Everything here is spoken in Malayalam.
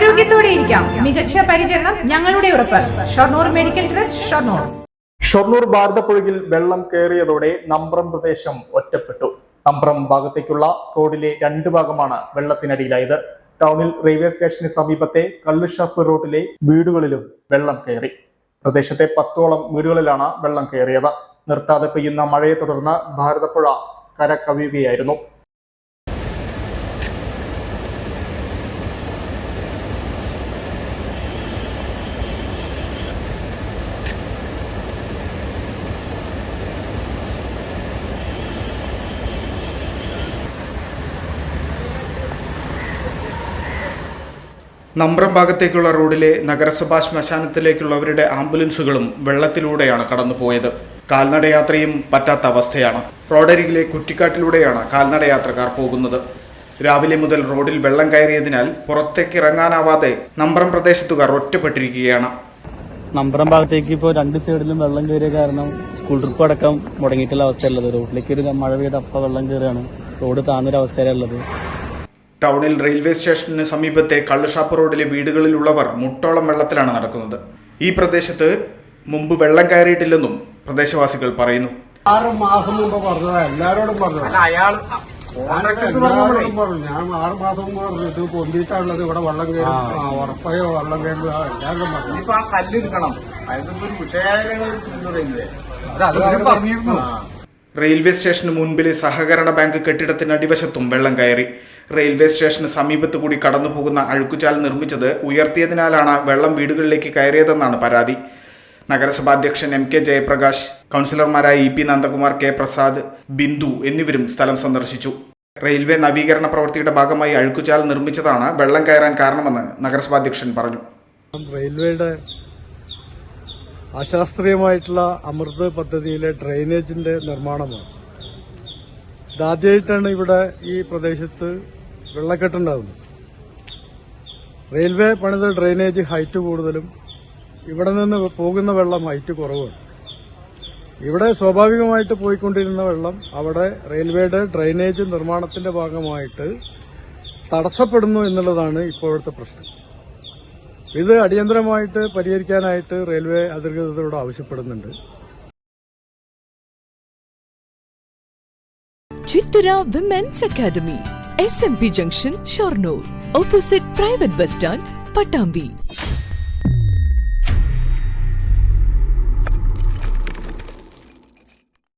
ആരോഗ്യത്തോടെ ഇരിക്കാം. മികച്ച പരിചരണം ഞങ്ങളുടെ ഉറപ്പ്. Shoranur medical trust Shoranur. Shoranur ഭാരതപ്പുഴയിൽ വെള്ളം കയറിയതോടെ നമ്പ്രം പ്രദേശം ഒറ്റപ്പെട്ടു. നമ്പ്രം ഭാഗത്തേക്കുള്ള റോഡിലെ രണ്ട് ഭാഗമാണ് വെള്ളത്തിനടിയിലായത്. ടൗണിൽ റെയിൽവേ സ്റ്റേഷന് സമീപത്തെ കള്ളുഷാപ്പ് റോഡിലെ വീടുകളിലും വെള്ളം കയറി. പ്രദേശത്തെ പത്തോളം വീടുകളിലാണ് വെള്ളം കയറിയത്. നിർത്താതെ പെയ്യുന്ന മഴയെ തുടർന്ന് ഭാരതപ്പുഴ കര കവിയുകയായിരുന്നു നമ്പ്രം ഭാഗത്തേക്കുള്ള റോഡിലെ നഗരസഭാ ശ്മശാനത്തിലേക്കുള്ളവരുടെ ആംബുലൻസുകളും വെള്ളത്തിലൂടെയാണ് കടന്നുപോയത്. കാൽനടയാത്രയും പറ്റാത്ത അവസ്ഥയാണ്. റോഡരികിലെ കുറ്റിക്കാട്ടിലൂടെയാണ് കാൽനടയാത്രക്കാർ പോകുന്നത്. രാവിലെ മുതൽ റോഡിൽ വെള്ളം കയറിയതിനാൽ പുറത്തേക്ക് ഇറങ്ങാനാവാതെ നമ്പ്രം പ്രദേശത്തുകാർ ഒറ്റപ്പെട്ടിരിക്കുകയാണ്. നമ്പ്രം ഭാഗത്തേക്ക് ഇപ്പോൾ രണ്ട് സൈഡിലും വെള്ളം കയറിയ കാരണം സ്കൂൾ ട്രിപ്പ് അടക്കം മുടങ്ങിയിട്ടുള്ള അവസ്ഥയുള്ളത് റോഡിലേക്ക് ഒരു മഴ പെയ്ത് അപ്പം വെള്ളം കയറുകയാണ്. റോഡ് താന്നൊരു അവസ്ഥയിലുള്ളത് ടൗണിൽ റെയിൽവേ സ്റ്റേഷന് സമീപത്തെ കള്ളുഷാപ്പ് റോഡിലെ വീടുകളിലുള്ളവർ മുട്ടോളം വെള്ളത്തിലാണ് നടക്കുന്നത്. ഈ പ്രദേശത്ത് മുമ്പ് വെള്ളം കയറിയിട്ടില്ലെന്നും പ്രദേശവാസികൾ പറയുന്നു. ആറ് മാസം മുമ്പ് പറഞ്ഞതാ. എല്ലാരോടും പറഞ്ഞത്. അയാൾ എല്ലാരോടും പറഞ്ഞു. ഞാൻ ആറ് മാസം മുമ്പ് പറഞ്ഞു. പൊന്തിട്ടാണുള്ളത് ഇവിടെ വെള്ളം കയറി ആ, ഉറപ്പായോ? വെള്ളം കയറി എല്ലാവരും പറഞ്ഞു. ഇനിയിപ്പോ ആ കല്ലെടുക്കണം അതിപ്പോ ഒരു വിഷയമായാണ് അത് അത് പറഞ്ഞിരുന്നു. റെയിൽവേ സ്റ്റേഷന് മുൻപിലെ സഹകരണ ബാങ്ക് കെട്ടിടത്തിന് അടിവശത്തും വെള്ളം കയറി. റെയിൽവേ സ്റ്റേഷന് സമീപത്തു കൂടി കടന്നുപോകുന്ന അഴുക്കുചാൽ നിർമ്മിച്ചത് ഉയർത്തിയതിനാലാണ് വെള്ളം വീടുകളിലേക്ക് കയറിയതെന്നാണ് പരാതി. നഗരസഭാ അധ്യക്ഷൻ എം കെ ജയപ്രകാശ് കൗൺസിലർമാരായ E P Nandakumar K Prasad Bindu എന്നിവരും സ്ഥലം സന്ദർശിച്ചു. റെയിൽവേ നവീകരണ പ്രവൃത്തിയുടെ ഭാഗമായി അഴുക്കുചാൽ നിർമ്മിച്ചതാണ് വെള്ളം കയറാൻ കാരണമെന്ന് നഗരസഭാ അധ്യക്ഷൻ പറഞ്ഞു. റെയിൽവേയുടെ അശാസ്ത്രീയമായിട്ടുള്ള അമൃത് പദ്ധതിയിലെ ഡ്രെയിനേജിന്റെ നിർമ്മാണമാണ്. ഇതാദ്യമായിട്ടാണ് ഇവിടെ ഈ പ്രദേശത്ത് വെള്ളക്കെട്ടുണ്ടാകുന്നത് റെയിൽവേ പണിത ഡ്രെയിനേജ് ഹൈറ്റ് കൂടുതലും ഇവിടെ നിന്ന് പോകുന്ന വെള്ളം ഹൈറ്റ് കുറവാണ്. ഇവിടെ സ്വാഭാവികമായിട്ട് പോയിക്കൊണ്ടിരുന്ന വെള്ളം അവിടെ റെയിൽവേയുടെ ഡ്രെയിനേജ് നിർമ്മാണത്തിന്റെ ഭാഗമായിട്ട് തടസ്സപ്പെടുന്നു എന്നുള്ളതാണ് ഇപ്പോഴത്തെ പ്രശ്നം. ഇത് അടിയന്തരമായിട്ട് പരിഹരിക്കാനായിട്ട് റെയിൽവേ അധികൃതരോട് ആവശ്യപ്പെടുന്നുണ്ട്. Chithura women's academy S M P junction Shoranur opposite private bus stand Pattambi